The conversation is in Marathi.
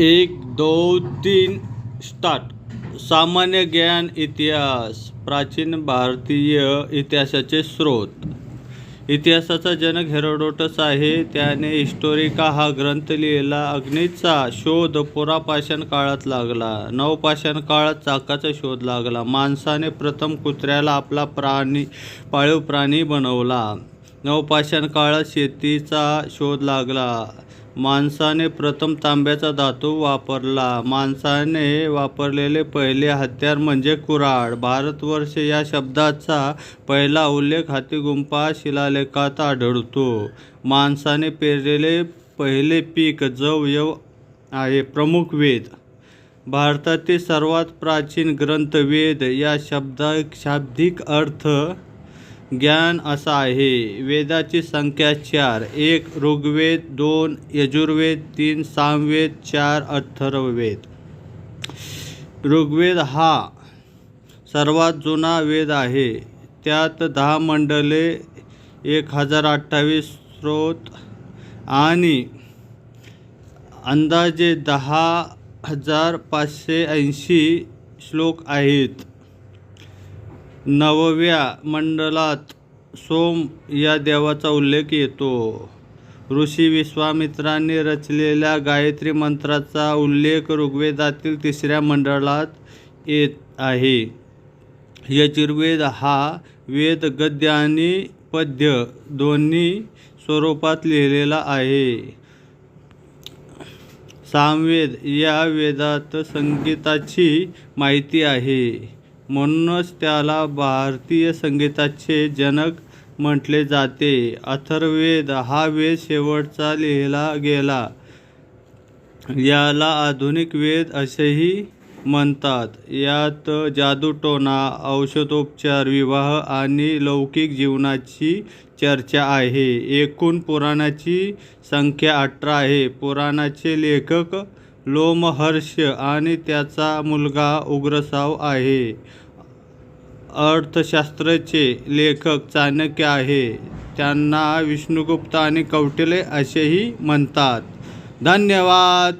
एक दोन तीन स्टार्ट सामान्य ज्ञान इतिहास. प्राचीन भारतीय इतिहासाचे स्रोत. इतिहासाचा जनक हेरोडोटस आहे. त्याने हिस्टोरिका हा ग्रंथ लिहिला. अग्नीचा शोध पुरापाषाण काळात लागला. नवपाषाण काळात चाकाचा शोध लागला. माणसाने प्रथम कुत्र्याला आपला प्राणी पाळीव प्राणी बनवला. नवपाषाण काळात शेतीचा शोध लागला. माणसाने प्रथम तांब्याचा धातू वापरला. माणसाने वापरलेले पहिले हत्यार म्हणजे कुऱ्हाड. भारतवर्ष या शब्दाचा पहिला उल्लेख हातीगुंपा शिलालेखात आढळतो. माणसाने पेरलेले पहिले पीक जव यव आहे. प्रमुख वेद. भारतातील सर्वात प्राचीन ग्रंथ वेद या शब्दा शाब्दिक अर्थ ज्ञान असा आहे. वेदाची संख्या चार. एक ऋग्वेद दोन यजुर्वेद तीन सामवेद चार अथर्ववेद. ऋग्वेद हा सर्वात जुना वेद आहे. त्यात दहा मंडले एक हजार अठ्ठावीस स्रोत आणि अंदाजे दहा हजार पाचशे ऐंशी श्लोक आहेत. नवव्या मंडलात सोम या देवाचा उल्लेख येतो. ऋषी विश्वामित्रांनी रचलेल्या गायत्री मंत्राचा उल्लेख ऋग्वेदातील तिसऱ्या मंडळात येत आहे. यजुर्वेद हा वेद गद्य आणि पद्य दोन्ही स्वरूपात लिहिलेला आहे. सामवेद या वेदात संगीताची माहिती आहे. म्हणूनच त्याला भारतीय संगीताचे जनक म्हटले जाते. अथर्ववेद हा वेद शेवटचा लिहिला गेला. याला आधुनिक वेद असेही म्हणतात. यात जादूटोणा औषधोपचार विवाह आणि लौकिक जीवनाची चर्चा आहे. एकूण पुराणाची संख्या अठरा आहे. पुराणाचे लेखक लोमहर्ष आणि त्याचा मुलगा उग्रसाव आहे. अर्थशास्त्राचे लेखक चाणक्य आहे. त्यांना विष्णुगुप्त आणि कौटिल्य असेही म्हणतात. धन्यवाद!